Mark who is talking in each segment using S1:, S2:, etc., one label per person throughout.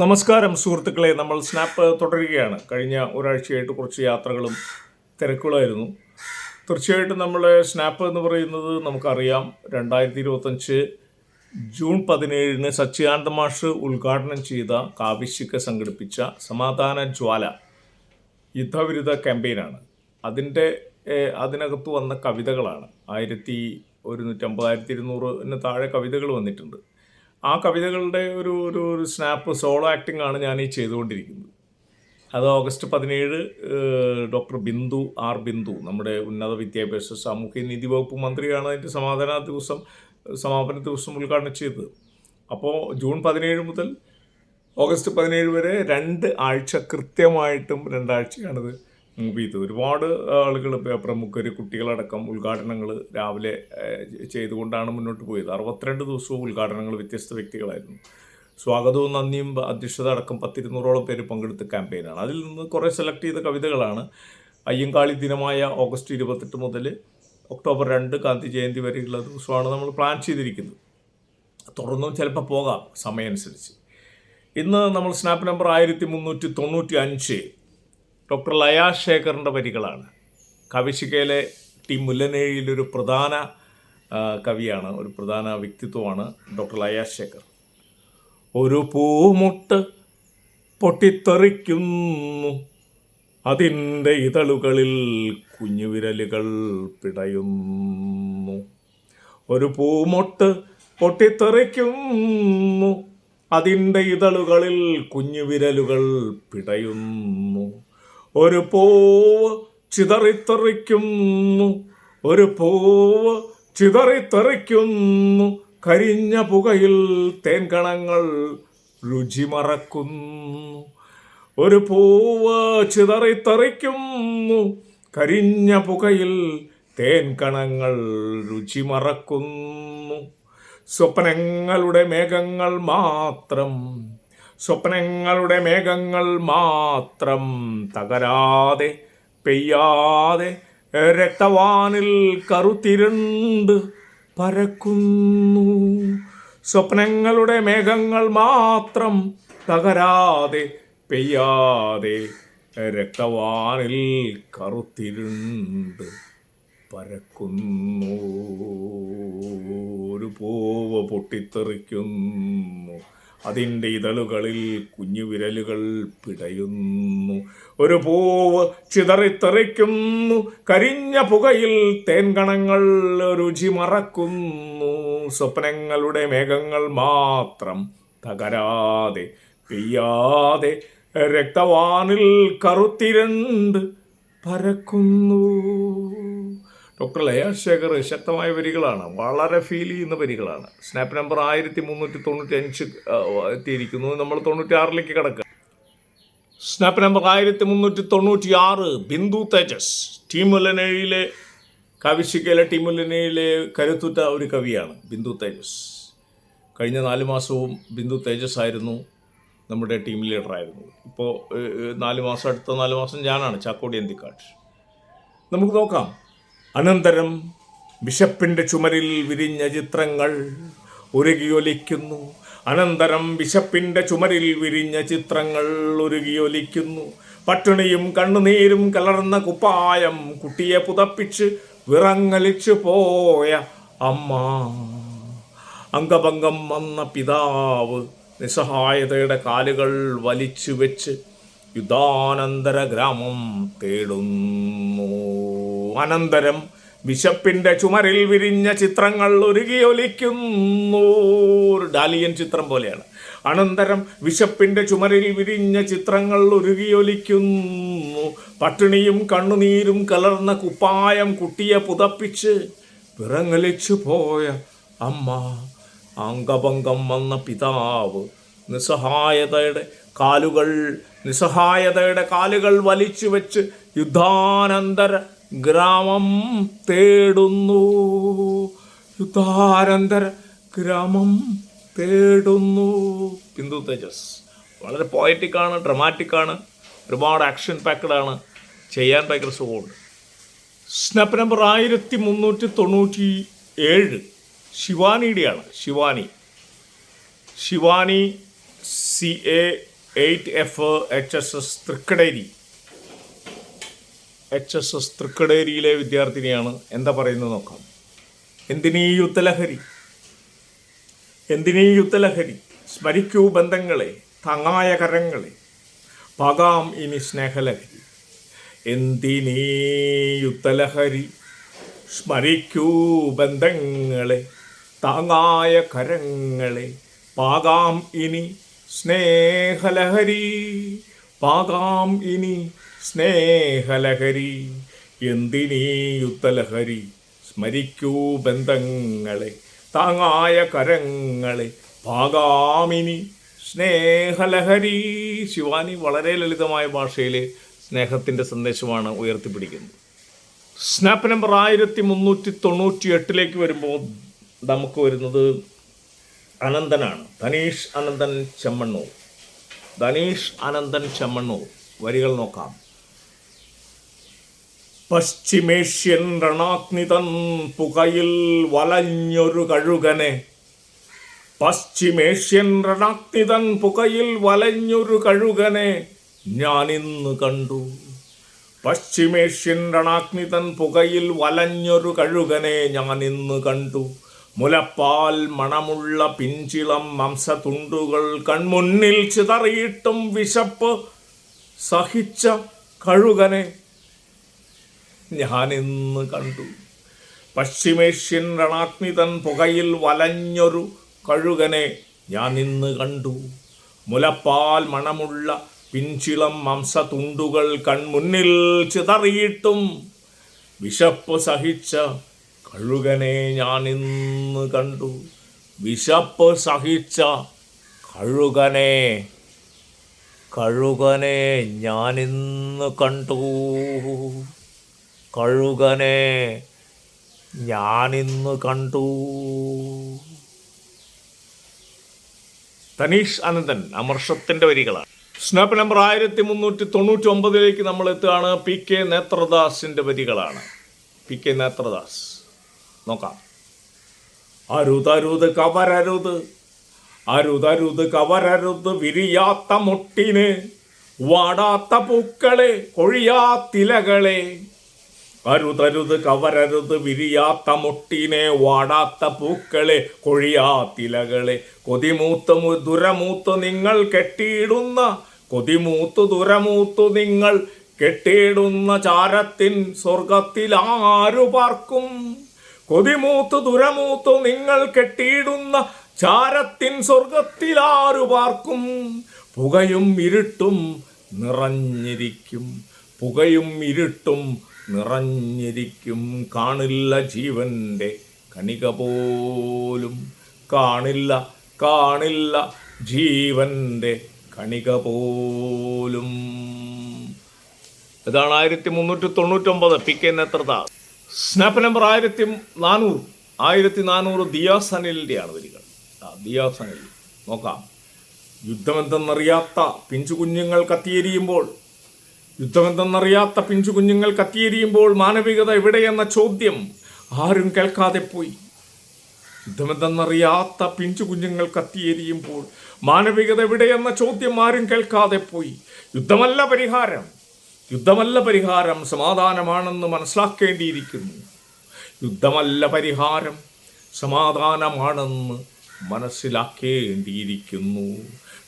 S1: നമസ്കാരം സുഹൃത്തുക്കളെ. നമ്മൾ സ്നാപ്പ് തുടരുകയാണ്. കഴിഞ്ഞ ഒരാഴ്ചയായിട്ട് കുറച്ച് യാത്രകളും തിരക്കുകളായിരുന്നു. തീർച്ചയായിട്ടും നമ്മൾ സ്നാപ്പ് എന്ന് പറയുന്നത് നമുക്കറിയാം. രണ്ടായിരത്തി ഇരുപത്തഞ്ച് ജൂൺ പതിനേഴിന് സച്ചിദാനന്ദ മാഷ് ഉദ്ഘാടനം ചെയ്ത കാവിശിക്ക് സംഘടിപ്പിച്ച സമാധാന ജ്വാല യുദ്ധവിരുദ്ധ ക്യാമ്പയിനാണ്. അതിന്റെ അതിനകത്ത് വന്ന കവിതകളാണ്. ആയിരത്തി ഒരുന്നൂറ്റമ്പത് ഇരുന്നൂറിന് താഴെ കവിതകൾ വന്നിട്ടുണ്ട്. ആ കവിതകളുടെ ഒരു ഒരു ഒരു സ്നാപ്പ് സോളോ ആക്ടിംഗ് ആണ് ഞാൻ ഈ ചെയ്തുകൊണ്ടിരിക്കുന്നത്. അത് ഓഗസ്റ്റ് പതിനേഴ് ഡോക്ടർ ബിന്ദു ആർ ബിന്ദു നമ്മുടെ ഉന്നത വിദ്യാഭ്യാസ സാമൂഹ്യ നീതി വകുപ്പ് മന്ത്രിയാണ് അതിന്റെ സമാധാന ദിവസം സമാപന ദിവസം ഉദ്ഘാടനം ചെയ്തത്. അപ്പോൾ ജൂൺ പതിനേഴ് മുതൽ ഓഗസ്റ്റ് പതിനേഴ് വരെ രണ്ട് ആഴ്ച കൃത്യമായിട്ടും രണ്ടാഴ്ചയാണിത് മൂവ് ചെയ്തത് ഒരുപാട് ആളുകൾ പ്രമുഖർ കുട്ടികളടക്കം ഉദ്ഘാടനങ്ങൾ രാവിലെ ചെയ്തുകൊണ്ടാണ് മുന്നോട്ട് പോയത്. അറുപത്തിരണ്ട് ദിവസവും ഉദ്ഘാടനങ്ങൾ വ്യത്യസ്ത വ്യക്തികളായിരുന്നു. സ്വാഗതവും നന്ദിയും അധ്യക്ഷത അടക്കം പത്തിരുന്നൂറോളം പേര് പങ്കെടുത്ത ക്യാമ്പയിനാണ്. അതിൽ നിന്ന് കുറേ സെലക്ട് ചെയ്ത കവിതകളാണ് അയ്യങ്കാളി ദിനമായ ഓഗസ്റ്റ് ഇരുപത്തെട്ട് മുതൽ ഒക്ടോബർ രണ്ട് ഗാന്ധി ജയന്തി വരെയുള്ള ദിവസമാണ് നമ്മൾ പ്ലാൻ ചെയ്തിരിക്കുന്നത്. തുടർന്നും ചിലപ്പോൾ പോകാം സമയമനുസരിച്ച്. ഇന്ന് നമ്മൾ സ്നാപ്പ് നമ്പർ ആയിരത്തി മുന്നൂറ്റി തൊണ്ണൂറ്റി അഞ്ച് ഡോക്ടർ ലയാ ശേഖറിന്റെ വരികളാണ് കവിശികയിലെ ടി മുല്ലനേഴിയിലൊരു പ്രധാന കവിയാണ് ഒരു പ്രധാന വ്യക്തിത്വമാണ് ഡോക്ടർ ലയാ ശേഖർ. ഒരു പൂമുട്ട് പൊട്ടിത്തെറിക്കുന്നു. അതിന്റെ ഇതളുകളിൽ കുഞ്ഞുവിരലുകൾ പിടയുന്നു. ഒരു പൂമുട്ട് പൊട്ടിത്തെറിക്കുന്നു. അതിന്റെ ഇതളുകളിൽ കുഞ്ഞുവിരലുകൾ പിടയുന്നു. ഒരു പൂവ് ചിതറിത്തെറിക്കുന്നു. ഒരു പൂവ് ചിതറിത്തെറിക്കുന്നു. കരിഞ്ഞ പുകയിൽ തേൻകണങ്ങൾ രുചി മറക്കുന്നു ഒരു പൂവ് ചിതറിത്തെറിക്കുന്നു. കരിഞ്ഞ പുകയിൽ തേൻകണങ്ങൾ രുചി മറക്കുന്നു സ്വപ്നങ്ങളുടെ മേഘങ്ങൾ മാത്രം സ്വപ്നങ്ങളുടെ മേഘങ്ങൾ മാത്രം തകരാതെ പെയ്യാതെ രക്തവാനിൽ കറുത്തിരുണ്ട് പരക്കുന്നു. സ്വപ്നങ്ങളുടെ മേഘങ്ങൾ മാത്രം തകരാതെ പെയ്യാതെ രക്തവാനിൽ കറുത്തിരുണ്ട് പരക്കുന്നു. ഒരു പൂവ് പൊട്ടിത്തെറിക്കുന്നു. അതിന്റെ ഇതളുകളിൽ കുഞ്ഞു വിരലുകൾ പിടയുന്നു. ഒരു പൂവ് ചിതറിത്തെറിക്കുന്നു. കരിഞ്ഞ പുകയിൽ തേൻകണങ്ങൾ രുചി മറക്കുന്നു. സ്വപ്നങ്ങളുടെ മേഘങ്ങൾ മാത്രം തകരാതെ പെയ്യാതെ രക്തവാനിൽ കറുത്തിരണ്ട് പരക്കുന്നു. ഡോക്ടർ ലയാശേഖർ ശക്തമായ വരികളാണ്. വളരെ ഫീൽ ചെയ്യുന്ന വരികളാണ്. സ്നാപ്പ് നമ്പർ ആയിരത്തി മുന്നൂറ്റി തൊണ്ണൂറ്റി അഞ്ച് എത്തിയിരിക്കുന്നു. നമ്മൾ തൊണ്ണൂറ്റി ആറിലേക്ക് കിടക്കുക. സ്നാപ്പ് നമ്പർ ആയിരത്തി മുന്നൂറ്റി തൊണ്ണൂറ്റി ആറ് ബിന്ദു തേജസ് ടീമുലനയിലെ കവിശിക്കയിലെ ടീമുലനയിലെ കരുത്തുറ്റ ഒരു കവിയാണ് ബിന്ദു തേജസ്. കഴിഞ്ഞ നാല് മാസവും ബിന്ദു തേജസ് ആയിരുന്നു നമ്മുടെ ടീം ലീഡറായിരുന്നു ഇപ്പോൾ നാല് മാസം അടുത്ത നാല് മാസം ഞാനാണ് ചാക്കോടി എന്തിക്കാട്ട് നമുക്ക് നോക്കാം. അനന്തരം ബിഷപ്പിന്റെ ചുമരിൽ വിരിഞ്ഞ ചിത്രങ്ങൾ ഉരുകിയൊലിക്കുന്നു. അനന്തരം ബിഷപ്പിന്റെ ചുമരിൽ വിരിഞ്ഞ ചിത്രങ്ങൾ ഉരുകിയൊലിക്കുന്നു. പട്ടിണിയും കണ്ണുനീരും കലർന്ന കുപ്പായം കുട്ടിയെ പുതപ്പിച്ച് വിറങ്ങലിച്ചു പോയ അമ്മ. അംഗഭംഗം വന്ന പിതാവ് നിസ്സഹായതയുടെ കാലുകൾ വലിച്ചു വെച്ച് യുദ്ധാനന്തര ഗ്രാമം തേടുന്നു. അനന്തരം വിശപ്പിന്റെ ചുമരിൽ വിരിഞ്ഞ ചിത്രങ്ങൾ ഒരുകിയൊലിക്കുന്നു ഒരു ഡാലിയൻ ചിത്രം പോലെയാണ്. അനന്തരം വിശപ്പിന്റെ ചുമരിൽ വിരിഞ്ഞ ചിത്രങ്ങൾ ഒരുകിയൊലിക്കുന്നു പട്ടിണിയും കണ്ണുനീരും കലർന്ന കുപ്പായം കുട്ടിയെ പുതപ്പിച്ച് വിറങ്ങലിച്ചു പോയ അമ്മ. അംഗഭംഗം വന്ന പിതാവ് നിസ്സഹായതയുടെ കാലുകൾ നിസ്സഹായതയുടെ കാലുകൾ വലിച്ചു വെച്ച് യുദ്ധാനന്തര ഗ്രാമം തേടുന്നു. യുദ്ധാനന്തര ഗ്രാമം തേടുന്നു. ബിന്ദു തേജസ്. വളരെ പോയറ്റിക്കാണ് ഡ്രമാറ്റിക്കാണ് ഒരുപാട് ആക്ഷൻ പാക്കഡാണ് ചെയ്യാൻ ഭയങ്കര സുഖമുണ്ട്. സ്നാപ്പ് നമ്പർ ആയിരത്തി മുന്നൂറ്റി തൊണ്ണൂറ്റി ഏഴ് ശിവാനിയുടെയാണ് Shivani. Shivani C A eight F H S S Thrikkaderi. H S S തൃക്കടേരിയിലെ വിദ്യാർത്ഥിനിയാണ്. എന്താ പറയുന്നത് നോക്കാം. എന്തിനീ യുദ്ധലഹരി? എന്തിനീ യുദ്ധലഹരി? സ്മരിക്കൂ ബന്ധങ്ങളെ തങ്ങായ കരങ്ങളെ. പകാം ഇനി സ്നേഹലഹരി. എന്തിനീ യുദ്ധലഹരി? സ്മരിക്കൂ ബന്ധങ്ങളെ താങ്ങായ കരങ്ങളെ. പാകാം ഇനി സ്നേഹലഹരി. പാകാം ഇനി സ്നേഹലഹരി എന്തിനീ യുദ്ധലഹരി? സ്മരിക്കൂ ബന്ധങ്ങളെ താങ്ങായ കരങ്ങളെ. ഭാഗാമിനി സ്നേഹലഹരി. ശിവാനി വളരെ ലളിതമായ ഭാഷയിൽ സ്നേഹത്തിന്റെ സന്ദേശമാണ് ഉയർത്തിപ്പിടിക്കുന്നത്. സ്നാപ്പ് നമ്പർ ആയിരത്തി മുന്നൂറ്റി തൊണ്ണൂറ്റി എട്ടിലേക്ക് വരുമ്പോൾ നമുക്ക് വരുന്നത് അനന്തനാണ്. ധനീഷ് അനന്തൻ ചെമ്മണ്ണൂർ. ധനീഷ് അനന്തൻ ചെമ്മണ്ണൂർ. വരികൾ നോക്കാം. പശ്ചിമേഷ്യൻ രണാഗ്നിതൻ പുകയിൽ വലഞ്ഞൊരു കഴുകനെ. പശ്ചിമേഷ്യൻ രണാഗ്നിതൻ പുകയിൽ വലഞ്ഞൊരു കഴുകനെ ഞാനിന്ന് കണ്ടു. പശ്ചിമേഷ്യൻ രണാഗ്നിതൻ പുകയിൽ വലഞ്ഞൊരു കഴുകനെ ഞാനിന്ന് കണ്ടു. മുലപ്പാൽ മണമുള്ള പിഞ്ചിളം മാംസതുണ്ടുകൾ കൺമുന്നിൽ ചിതറിയിട്ടും വിശപ്പ് സഹിച്ച കഴുകനെ. ഞാനിന്ന് കണ്ടു. പശ്ചിമേഷ്യൻ രണാഗ്നിതൻ പുകയിൽ വലഞ്ഞൊരു കഴുകനെ ഞാൻ ഇന്ന് കണ്ടു. മുലപ്പാൽ മണമുള്ള പിഞ്ചിളം മാംസതുണ്ടുകൾ കൺമുന്നിൽ ചിതറിയിട്ടും വിശപ്പ് സഹിച്ച കഴുകനെ ഞാൻ ഇന്ന് കണ്ടു. വിശപ്പ് സഹിച്ച കഴുകനെ കഴുകനെ ഞാനിന്ന് കണ്ടു. കഴുകനെ ഞാനിന്ന് കണ്ടു. തനീഷ് അനന്തൻ അമർഷത്തിന്റെ വരികളാണ്. സ്നാപ്പ് നമ്പർ ആയിരത്തി മുന്നൂറ്റി തൊണ്ണൂറ്റി ഒമ്പതിലേക്ക് നമ്മൾ എത്തുകയാണ്. പി കെ നേത്രദാസിന്റെ വരികളാണ്. പി കെ നേത്രദാസ് നോക്കാം. അരുതരുത് കവരരുത് അരുതരുത് കവരരുത് വിരിയാത്ത മുട്ടിന് വാടാത്ത പൂക്കളെ കൊഴിയാത്തിലകളെ. അരുതരുത് കവരരുത് വിരിയാത്ത മുട്ടിനെ വാടാത്ത പൂക്കളെ കൊഴിയാത്തിലകളെ കൊതിമൂത്ത് ദുരമൂത്ത് നിങ്ങൾ കെട്ടിയിടുന്ന കൊതിമൂത്ത് ദുരമൂത്ത് നിങ്ങൾ കെട്ടിയിടുന്ന ചാരത്തിൻ സ്വർഗത്തിൽ ആരു പാർക്കും? കൊതിമൂത്ത് ദുരമൂത്ത് നിങ്ങൾ കെട്ടിയിടുന്ന ചാരത്തിൻ സ്വർഗത്തിൽ ആരു പാർക്കും? പുകയും ഇരുട്ടും നിറഞ്ഞിരിക്കും. പുകയും ഇരുട്ടും നിറഞ്ഞിരിക്കും കാണില്ല ജീവന്റെ കണിക പോലും. കാണില്ല കാണില്ല ജീവന്റെ കണിക പോലും. ഇതാണ് ആയിരത്തി മുന്നൂറ്റി തൊണ്ണൂറ്റൊമ്പത് പി കെ നേത്രത സ്നാപ്പ് നമ്പർ ആയിരത്തി നാനൂറ്. ആയിരത്തി നാനൂറ് ദിയാസനിലിന്റെയാണ് വരികൾ. ആ ദിയാസനിൽ. നോക്കാം. യുദ്ധമെന്തെന്നറിയാത്ത പിഞ്ചു കുഞ്ഞുങ്ങൾ കത്തിയെരിയുമ്പോൾ യുദ്ധമെന്തെന്നറിയാത്ത പിഞ്ചു കുഞ്ഞുങ്ങൾ കത്തിയെരിയുമ്പോൾ മാനവികത എവിടെയെന്ന ചോദ്യം ആരും കേൾക്കാതെ പോയി. യുദ്ധമെന്തെന്നറിയാത്ത പിഞ്ചു കുഞ്ഞുങ്ങൾ കത്തിയെരിയുമ്പോൾ മാനവികത എവിടെയെന്ന ചോദ്യം ആരും കേൾക്കാതെ പോയി. യുദ്ധമല്ല പരിഹാരം. യുദ്ധമല്ല പരിഹാരം സമാധാനമാണെന്ന് മനസ്സിലാക്കേണ്ടിയിരിക്കുന്നു. യുദ്ധമല്ല പരിഹാരം സമാധാനമാണെന്ന് മനസ്സിലാക്കേണ്ടിയിരിക്കുന്നു.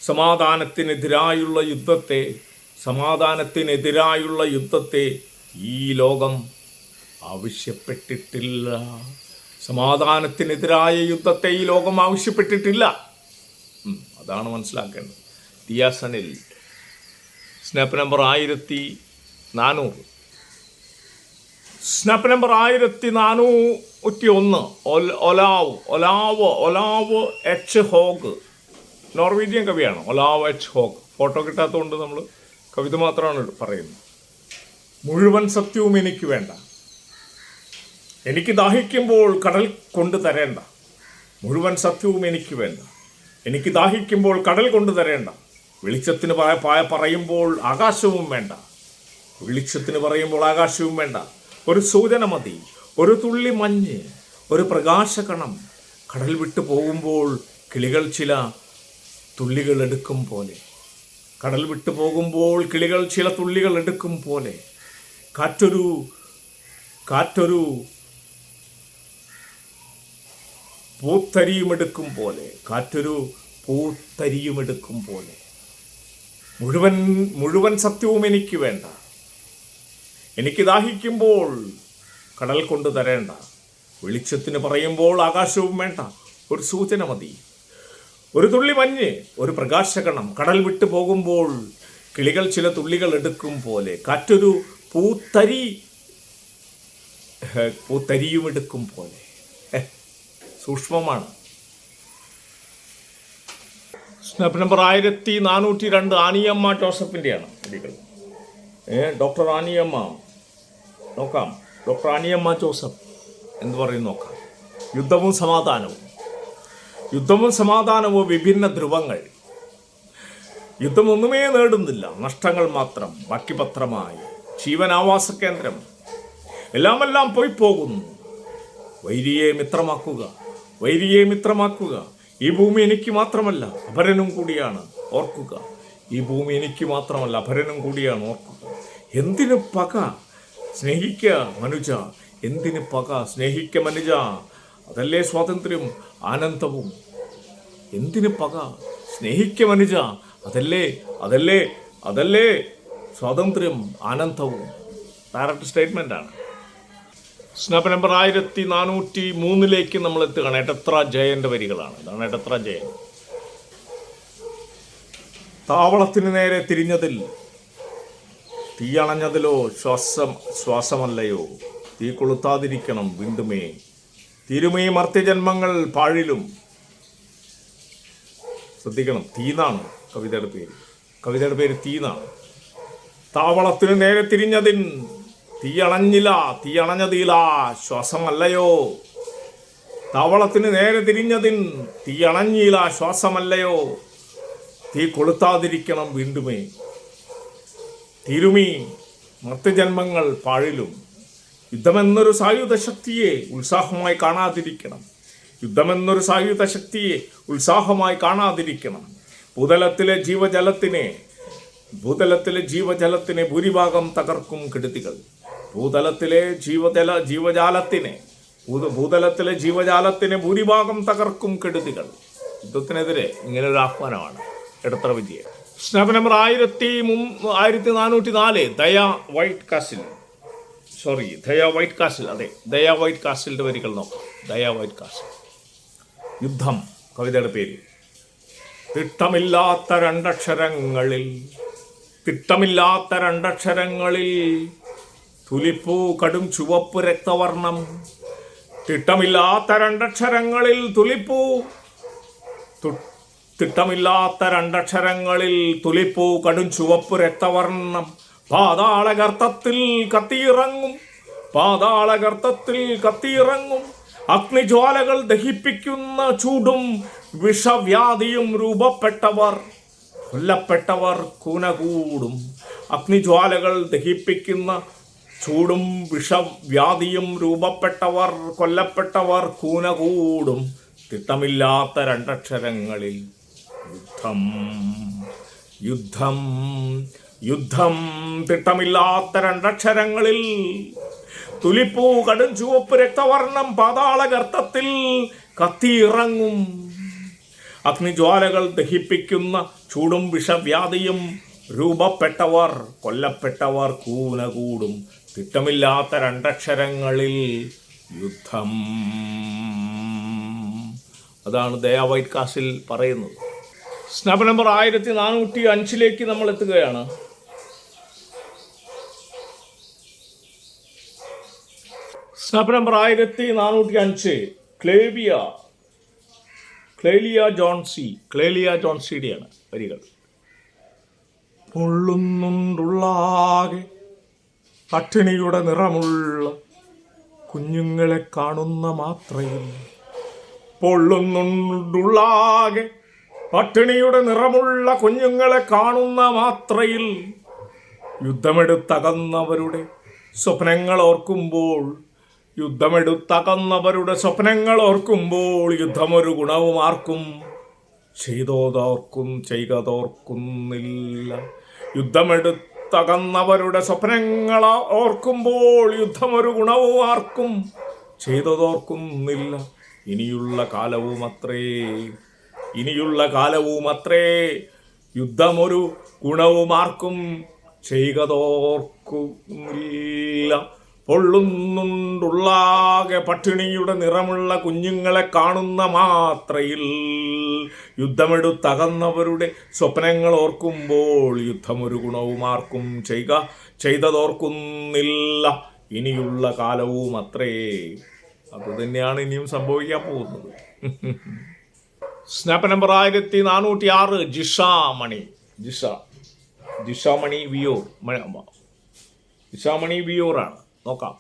S1: സമാധാനത്തിനെതിരായുള്ള യുദ്ധത്തെ സമാധാനത്തിനെതിരായുള്ള യുദ്ധത്തെ ഈ ലോകം ആവശ്യപ്പെട്ടിട്ടില്ല. സമാധാനത്തിനെതിരായ യുദ്ധത്തെ ഈ ലോകം ആവശ്യപ്പെട്ടിട്ടില്ല. അതാണ് മനസ്സിലാക്കേണ്ടത്. ദിയാസനിൽ സ്നാപ്പ് നമ്പർ ആയിരത്തി നാനൂറ്. സ്നാപ്പ് നമ്പർ ആയിരത്തി നാനൂറ്റി ഒന്ന് Olav Olav Olav H Hauge. Norwegian കവിയാണ്. Olav H Hoeg. ഫോട്ടോ കിട്ടാത്തതുകൊണ്ട് നമ്മൾ കവിത മാത്രമാണ് പറയുന്നത്. മുഴുവൻ സത്യവും എനിക്ക് വേണ്ട. എനിക്ക് ദാഹിക്കുമ്പോൾ കടൽ കൊണ്ടു തരേണ്ട. മുഴുവൻ സത്യവും എനിക്ക് വേണ്ട. എനിക്ക് ദാഹിക്കുമ്പോൾ കടൽ കൊണ്ടു തരേണ്ട. വെളിച്ചത്തിന് പായ പറയുമ്പോൾ ആകാശവും വേണ്ട. വെളിച്ചത്തിന് പറയുമ്പോൾ ആകാശവും വേണ്ട. ഒരു സൂചന മതി. ഒരു തുള്ളി മഞ്ഞ്. ഒരു പ്രകാശകണം. കടൽ വിട്ടു പോകുമ്പോൾ കിളികൾ ചില തുള്ളികൾ എടുക്കും പോലെ. കടൽ വിട്ടു പോകുമ്പോൾ കിളികൾ ചില തുള്ളികൾ എടുക്കും പോലെ. കാറ്റൊരു കാറ്റൊരു പൂത്തരിയുമെടുക്കും പോലെ. കാറ്റൊരു പൂത്തരിയുമെടുക്കും പോലെ. മുഴുവൻ മുഴുവൻ സത്യവും എനിക്ക് വേണ്ട. എനിക്ക് ദാഹിക്കുമ്പോൾ കടൽ കൊണ്ടു തരേണ്ട വെളിച്ചത്തിന് പറയുമ്പോൾ ആകാശവും വേണ്ട. ഒരു സൂചന മതി. ഒരു തുള്ളി മഞ്ഞ് ഒരു പ്രകാശകണം. കടൽ വിട്ടു പോകുമ്പോൾ കിളികൾ ചില തുള്ളികൾ എടുക്കും പോലെ. കാറ്റൊരു പൂത്തരി പൂത്തരിയും എടുക്കും പോലെ. സൂക്ഷ്മമാണ്. സ്നാപ്പ് നമ്പർ ആയിരത്തി നാനൂറ്റി രണ്ട് ആനിയമ്മ ജോസഫിന്റെയാണ് കിളികൾ ഏ ഡോക്ടർ ആനിയമ്മ. നോക്കാം. ഡോക്ടർ ആനിയമ്മ ജോസഫ്. എന്ന് പറയുന്നു നോക്കാം. യുദ്ധവും സമാധാനവും. യുദ്ധവും സമാധാനവും വിഭിന്ന ധ്രുവങ്ങൾ. യുദ്ധം ഒന്നുമേ നേടുന്നില്ല. നഷ്ടങ്ങൾ മാത്രം. ബാക്കിപത്രമായി. ജീവനാവാസ കേന്ദ്രം. എല്ലാമെല്ലാം പോയി പോകുന്നു വൈരിയെ മിത്രമാക്കുക. വൈരിയെ മിത്രമാക്കുക. ഈ ഭൂമി എനിക്ക് മാത്രമല്ല അപരനും കൂടിയാണ്. ഓർക്കുക. ഈ ഭൂമി എനിക്ക് മാത്രമല്ല അപരനും കൂടിയാണ്. ഓർക്കുക. എന്തിനു പക? സ്നേഹിക്കുക മനുജ. എന്തിന് പക? സ്നേഹിക്ക മനുജ. അതല്ലേ സ്വാതന്ത്ര്യം. ആനന്ദവും. എന്തിന് പക? സ്നേഹിക്ക മനുജ അതല്ലേ അതല്ലേ അതല്ലേ? സ്വാതന്ത്ര്യം ആനന്ദവും. ഡയറക്റ്റ് സ്റ്റേറ്റ്മെന്റ് ആണ്. സ്നാപ്പ് നമ്പർ ആയിരത്തി നാനൂറ്റി മൂന്നിലേക്ക് നമ്മൾ എത്തുകയാണ് എടത്ര ജയന്റെ വരികളാണ്. ഇതാണ് എടത്ര ജയൻ. താവളത്തിന് നേരെ തിരിഞ്ഞതിൽ തീയണഞ്ഞതിലോ ശ്വാസം ശ്വാസമല്ലയോ? തീ കൊളുത്താതിരിക്കണം വീണ്ടുമേ. തിരുമേ മർത്യജന്മങ്ങൾ പാഴിലും. ശ്രദ്ധിക്കണം തീന്നാണ് കവിതയുടെ പേര്. കവിതയുടെ പേര് തീന്നാണ്. താവളത്തിന് നേരെ തിരിഞ്ഞതിൻ തീയണഞ്ഞില്ല തീയണഞ്ഞതില ശ്വാസമല്ലയോ? താവളത്തിന് നേരെ തിരിഞ്ഞതിൻ തീയണഞ്ഞില്ല ശ്വാസമല്ലയോ? തീ കൊളുത്താതിരിക്കണം വീണ്ടുമേ. തിരുമി മർത്യജന്മങ്ങൾ പാഴിലും. യുദ്ധമെന്നൊരു സായുധ ശക്തിയെ ഉത്സാഹമായി കാണാതിരിക്കണം. യുദ്ധമെന്നൊരു സായുധ ശക്തിയെ ഉത്സാഹമായി കാണാതിരിക്കണം. ഭൂതലത്തിലെ ജീവജലത്തിനെ ഭൂതലത്തിലെ ജീവജലത്തിനെ ഭൂരിഭാഗം തകർക്കും കെടുതികൾ. ഭൂതലത്തിലെ ജീവജല ജീവജാലത്തിനെ ഭൂത- ഭൂതലത്തിലെ ജീവജാലത്തിനെ ഭൂരിഭാഗം തകർക്കും കെടുതികൾ. യുദ്ധത്തിനെതിരെ ഇങ്ങനൊരു ആഹ്വാനമാണ്. എടത്ര വിജയം. സ്നാപ്പ് നമ്പർ ആയിരത്തി മും- ആയിരത്തി നാനൂറ്റി നാല് Daya white castle. Sorry Daya white castle അതെ. ദയ വൈറ്റ് കാസ്റ്റിൽ വരികൾ നോക്കാം. ദയ വൈറ്റ് കാസിൽ യുദ്ധം കവിതയുടെ പേര്. തിട്ടമില്ലാത്ത രണ്ടക്ഷരങ്ങളിൽ തിട്ടമില്ലാത്ത രണ്ടക്ഷരങ്ങളിൽ തുലിപ്പൂ കടും ചുവപ്പ് രക്തവർണം തിട്ടമില്ലാത്ത രണ്ടക്ഷരങ്ങളിൽ തുലിപ്പൂ തിട്ടമില്ലാത്ത രണ്ടക്ഷരങ്ങളിൽ തുലിപ്പൂ കടും ചുവപ്പ് രക്തവർണം പാതാളഗർത്തത്തിൽ കത്തിയിറങ്ങും. പാതാളഗർത്തത്തിൽ കത്തിയിറങ്ങും. അഗ്നിജ്വാലകൾ ദഹിപ്പിക്കുന്ന ചൂടും വിഷവ്യാധിയും രൂപപ്പെട്ടവർ കൊല്ലപ്പെട്ടവർ കൂനകൂടും. അഗ്നിജ്വാലകൾ ദഹിപ്പിക്കുന്ന ചൂടും വിഷവ്യാധിയും രൂപപ്പെട്ടവർ കൊല്ലപ്പെട്ടവർ കൂനകൂടും. തിട്ടമില്ലാത്ത രണ്ടക്ഷരങ്ങളിൽ യുദ്ധം യുദ്ധം. യുദ്ധം തിട്ടമില്ലാത്ത രണ്ടക്ഷരങ്ങളിൽ തുലിപ്പൂ കടും ചുവപ്പ് രക്തവർണം പാതാളഗർത്തത്തിൽ കത്തിയിറങ്ങും. അഗ്നിജ്വാലകൾ ദഹിപ്പിക്കുന്ന ചൂടും വിഷവ്യാധിയും രൂപപ്പെട്ടവർ കൊല്ലപ്പെട്ടവർ കൂനകൂടും. തിട്ടമില്ലാത്ത രണ്ടക്ഷരങ്ങളിൽ യുദ്ധം. അതാണ് ദയാ വൈറ്റ് കാസിൽ പറയുന്നത്. സ്നാപ് നമ്പർ ആയിരത്തി നാനൂറ്റി അഞ്ചിലേക്ക് നമ്മൾ എത്തുകയാണ്. സ്നാപ്പ് നമ്പർ ആയിരത്തി നാനൂറ്റി അഞ്ച് ക്ലേവിയ ക്ലേലിയ ജോൺസി ക്ലേലിയ ജോൺസിയുടെയാണ് വരികൾ. പൊള്ളുന്നുണ്ടുള്ളാകെ പട്ടിണിയുടെ നിറമുള്ള കുഞ്ഞുങ്ങളെ കാണുന്ന മാത്രയിൽ പൊള്ളുന്നുണ്ടുള്ളാകെ പട്ടിണിയുടെ നിറമുള്ള കുഞ്ഞുങ്ങളെ കാണുന്ന മാത്രയിൽ യുദ്ധമെടുത്തകന്നവരുടെ സ്വപ്നങ്ങൾ ഓർക്കുമ്പോൾ യുദ്ധമെടുത്തകന്നവരുടെ സ്വപ്നങ്ങൾ ഓർക്കുമ്പോൾ യുദ്ധമൊരു ഗുണവും ആർക്കും ചെയ്തോതോർക്കും ചെയ്തതോർക്കുന്നില്ല യുദ്ധമെടുത്തകന്നവരുടെ സ്വപ്നങ്ങൾ ഓർക്കുമ്പോൾ യുദ്ധമൊരു ഗുണവും ആർക്കും ചെയ്തതോർക്കുന്നില്ല. ഇനിയുള്ള കാലവും അത്രേ ഇനിയുള്ള കാലവും അത്രേ യുദ്ധമൊരു ഗുണവും ആർക്കും ചെയ്തതോർക്കുന്നില്ല പൊള്ളുന്നുണ്ടുള്ളാകെ പട്ടിണിയുടെ നിറമുള്ള കുഞ്ഞുങ്ങളെ കാണുന്ന മാത്രയിൽ യുദ്ധമെടുത്തകന്നവരുടെ സ്വപ്നങ്ങൾ ഓർക്കുമ്പോൾ യുദ്ധമൊരു ഗുണവും ആർക്കും ചെയ്യുക ചെയ്തതോർക്കുന്നില്ല. ഇനിയുള്ള കാലവും അത്രേ. അത് തന്നെയാണ് ഇനിയും സംഭവിക്കാൻ പോകുന്നത്. സ്നാപ്പ് നമ്പർ ആയിരത്തി നാനൂറ്റി ആറ് ജിഷാമണി. ജിഷ. ജിഷാമണി വിയോർ. ജിഷാമണി ജിഷ മണി വിയോറാണ്. നോക്കാം.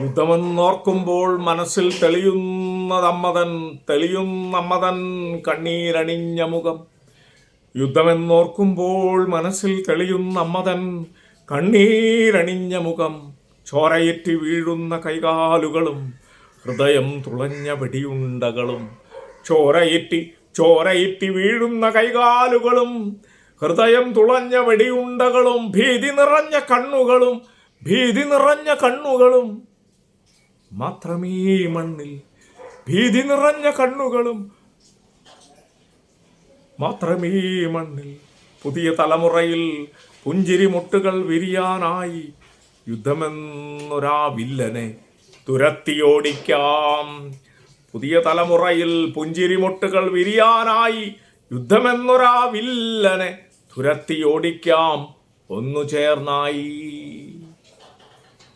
S1: യുദ്ധമെന്നോർക്കുമ്പോൾ മനസ്സിൽ തെളിയുന്നതമ്മതൻ തെളിയുന്നമ്മതൻ കണ്ണീരണിഞ്ഞ മുഖം. യുദ്ധമെന്നോർക്കുമ്പോൾ മനസ്സിൽ തെളിയുന്നമ്മതൻ കണ്ണീരണിഞ്ഞ മുഖം. ചോരയേറ്റി വീഴുന്ന കൈകാലുകളും ഹൃദയം തുളഞ്ഞ വെടിയുണ്ടകളും. ചോരയേറ്റി ചോരയേറ്റി വീഴുന്ന കൈകാലുകളും ഹൃദയം തുളഞ്ഞ വെടിയുണ്ടകളും ഭീതി നിറഞ്ഞ കണ്ണുകളും ഭീതി നിറഞ്ഞ കണ്ണുകളും. മാത്രമേ മണ്ണിൽ ഭീതി നിറഞ്ഞ കണ്ണുകളും മാത്രമേ മണ്ണിൽ പുതിയ തലമുറയിൽ പുഞ്ചിരി മുട്ടുകൾ വിരിയാനായി യുദ്ധമെന്നൊരാ വില്ലനെ തുരത്തിയോടിക്കാം. പുതിയ തലമുറയിൽ പുഞ്ചിരി മുട്ടുകൾ വിരിയാനായി യുദ്ധമെന്നൊരാ വില്ലനെ തുരത്തിയോടിക്കാം ഒന്നു ചേർന്നായി.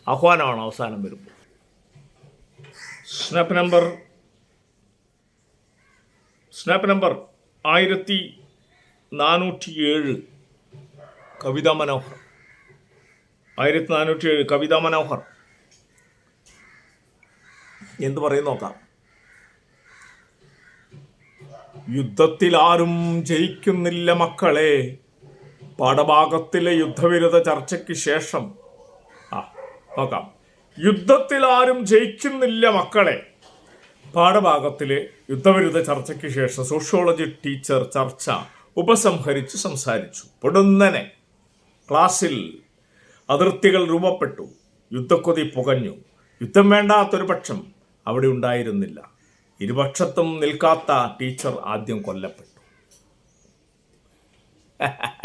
S1: ആഹ്വാനമാണ് അവസാനം വരുമ്പോൾ. സ്നാപ്പ് നമ്പർ സ്നാപ്പ് നമ്പർ ആയിരത്തി നാനൂറ്റി ഏഴ് കവിത മനോഹർ. ആയിരത്തി നാനൂറ്റി ഏഴ് കവിത മനോഹർ. എന്ത് പറയും നോക്കാം. യുദ്ധത്തിൽ ആരും ജയിക്കുന്നില്ല മക്കളെ. പാഠഭാഗത്തിലെ യുദ്ധവിരുദ്ധ ചർച്ചയ്ക്ക് ശേഷം. ആ നോക്കാം. യുദ്ധത്തിൽ ആരും ജയിക്കുന്നില്ല മക്കളെ. പാഠഭാഗത്തിലെ യുദ്ധവിരുദ്ധ ചർച്ചയ്ക്ക് ശേഷം സോഷ്യോളജി ടീച്ചർ ചർച്ച ഉപസംഹരിച്ച് സംസാരിച്ചു. പൊടുന്നനെ. ക്ലാസ്സിൽ അതിർത്തികൾ രൂപപ്പെട്ടു. യുദ്ധക്കൊതി പുകഞ്ഞു. യുദ്ധം വേണ്ടാത്തൊരു പക്ഷം അവിടെ ഉണ്ടായിരുന്നില്ല. ഇരുപക്ഷത്തും നിൽക്കാത്ത ടീച്ചർ ആദ്യം കൊല്ലപ്പെട്ടു.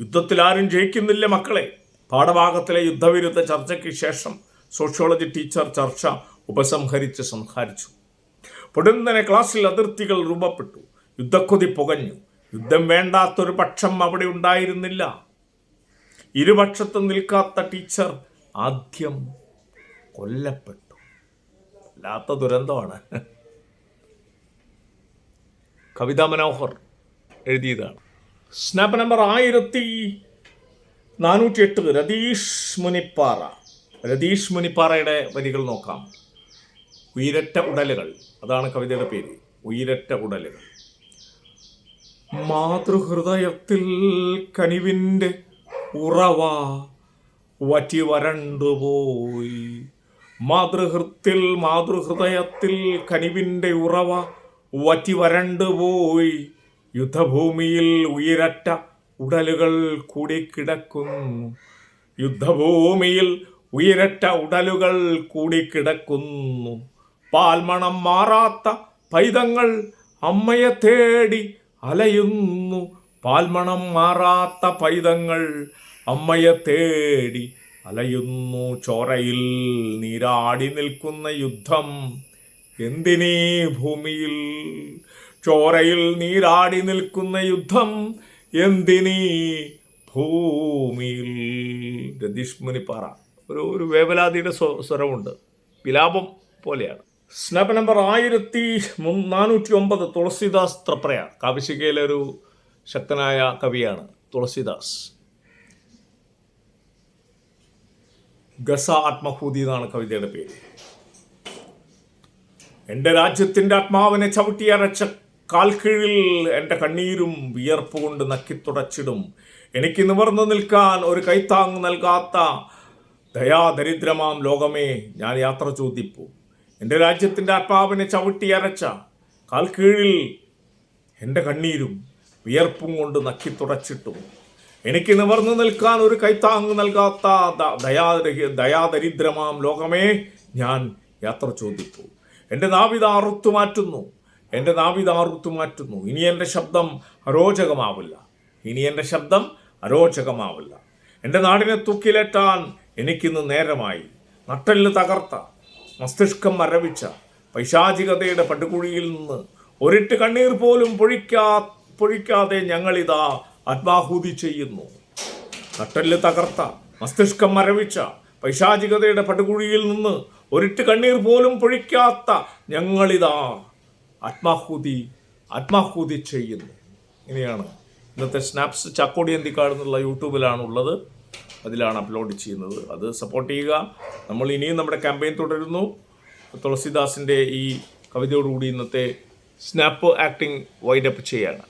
S1: യുദ്ധത്തിൽ ആരും ജയിക്കുന്നില്ല മക്കളെ. പാഠഭാഗത്തിലെ യുദ്ധവിരുദ്ധ ചർച്ചയ്ക്ക് ശേഷം സോഷ്യോളജി ടീച്ചർ ചർച്ച ഉപസംഹരിച്ച് സംഹാരിച്ചു. പൊടുന്നനെ ക്ലാസ്സിൽ അതിർത്തികൾ രൂപപ്പെട്ടു. യുദ്ധക്കൊതി പുകഞ്ഞു. യുദ്ധം വേണ്ടാത്തൊരു പക്ഷം അവിടെ ഉണ്ടായിരുന്നില്ല. ഇരുപക്ഷത്തും നിൽക്കാത്ത ടീച്ചർ ആദ്യം കൊല്ലപ്പെട്ടു. വല്ലാത്ത ദുരന്തമാണ്. കവിതാ മനോഹർ എഴുതിയതാണ്. സ്നാപ്പ് നമ്പർ ആയിരത്തി നാനൂറ്റി എട്ട് രതീഷ് മുനിപ്പാറ. രതീഷ് മുനിപ്പാറയുടെ വരികൾ നോക്കാം. ഉയരറ്റ ഉടലുകൾ. അതാണ് കവിതയുടെ പേര്. ഉയരറ്റ ഉടലുകൾ. മാതൃഹൃദയത്തിൽ കനിവിന്റെ ഉറവ വറ്റി വരണ്ടുപോയി. മാതൃഹൃത്തിൽ മാതൃഹൃദയത്തിൽ കനിവിന്റെ ഉറവ വറ്റി വരണ്ടുപോയി. യുദ്ധഭൂമിയിൽ ഉയരറ്റ ഉടലുകൾ കൂടി കിടക്കുന്നു യുദ്ധഭൂമിയിൽ ഉയരറ്റ ഉടലുകൾ കൂടി കിടക്കുന്നു പാൽമണം മാറാത്ത പൈതങ്ങൾ അമ്മയെ തേടി അലയുന്നു. പാൽമണം മാറാത്ത പൈതങ്ങൾ അമ്മയെ തേടി അലയുന്നു. ചോരയിൽ നീരാടി നിൽക്കുന്ന യുദ്ധം എന്തിനീ ഭൂമിയിൽ ചോരയിൽ നീരാടി നിൽക്കുന്ന യുദ്ധം എന്തിനീ ഭൂമിയിൽ? രതീഷ് മുനിപ്പാറ. ഒരു ഒരു വേവലാതിയുടെ സ്വ- സ്വരമുണ്ട്. വിലാപം പോലെയാണ്. സ്നാപ്പ് നമ്പർ ആയിരത്തി നാനൂറ്റി ഒമ്പത് തുളസിദാസ് ത്രപ്രയ കാവിശികയിലെ ഒരു ശക്തനായ കവിയാണ് തുളസിദാസ്. ഗസ ആത്മഹൂതി എന്നാണ് കവിതയുടെ പേര്. എന്റെ രാജ്യത്തിന്റെ ആത്മാവിനെ ചവിട്ടിയരച്ച കാൽക്കീഴിൽ എന്റെ കണ്ണീരും വിയർപ്പ് കൊണ്ട് നക്കിത്തുടച്ചിടും എനിക്ക് നിവർന്നു നിൽക്കാൻ ഒരു കൈത്താങ് നൽകാത്ത ദയാദരിദ്രമാം ലോകമേ ഞാൻ യാത്ര ചോദിപ്പു. എന്റെ രാജ്യത്തിന്റെ ആത്മാവിനെ ചവിട്ടി അരച്ച കാൽക്കീഴിൽ എന്റെ കണ്ണീരും വിയർപ്പും കൊണ്ട് നക്കിത്തുടച്ചിട്ടും എനിക്ക് നിവർന്നു നിൽക്കാൻ ഒരു കൈത്താങ് നൽകാത്ത ദയാ ദയാദരിദ്രമാം ലോകമേ ഞാൻ യാത്ര ചോദിപ്പു. എന്റെ നാവിത അറുത്തു മാറ്റുന്നു. എന്റെ നാവിത അറുത്തു മാറ്റുന്നു. ഇനി എന്റെ ശബ്ദം അരോചകമാവില്ല. ഇനി എന്റെ ശബ്ദം അരോചകമാവില്ല. എന്റെ നാടിനെ തൂക്കിലേറ്റാൻ എനിക്കിന്ന് നേരമായി. നട്ടെല്ല് തകർത്ത മസ്തിഷ്കം മരവിച്ച പൈശാചികതയുടെ പടുകുഴിയിൽ നിന്ന് ഒരിട്ട് കണ്ണീർ പോലും പൊഴിക്കാ പൊഴിക്കാതെ ഞങ്ങളിതാ ആത്മാഹൂതി ചെയ്യുന്നു. നട്ടെല്ല് തകർത്ത മസ്തിഷ്കം മരവിച്ച പൈശാചികതയുടെ പടുകുഴിയിൽ നിന്ന് ഒരിട്ട് കണ്ണീർ പോലും പൊഴിക്കാത്ത ഞങ്ങളിതാ ആത്മാഹൂതി ആത്മാഹൂതി ചെയ്യുന്നു. ഇങ്ങനെയാണ്. ഇന്നത്തെ സ്നാപ്സ് ചാക്കോടി എന്തിക്കാട് എന്നുള്ള യൂട്യൂബിലാണ് ഉള്ളത് അതിലാണ് അപ്ലോഡ് ചെയ്യുന്നത്. അത് സപ്പോർട്ട് ചെയ്യുക. നമ്മൾ ഇനിയും നമ്മുടെ ക്യാമ്പയിൻ തുടരുന്നു. തുളസിദാസിന്റെ ഈ കവിതയോടുകൂടി ഇന്നത്തെ സ്നാപ്പ് ആക്ടിംഗ് വൈൻഡപ്പ് ചെയ്യാണ്.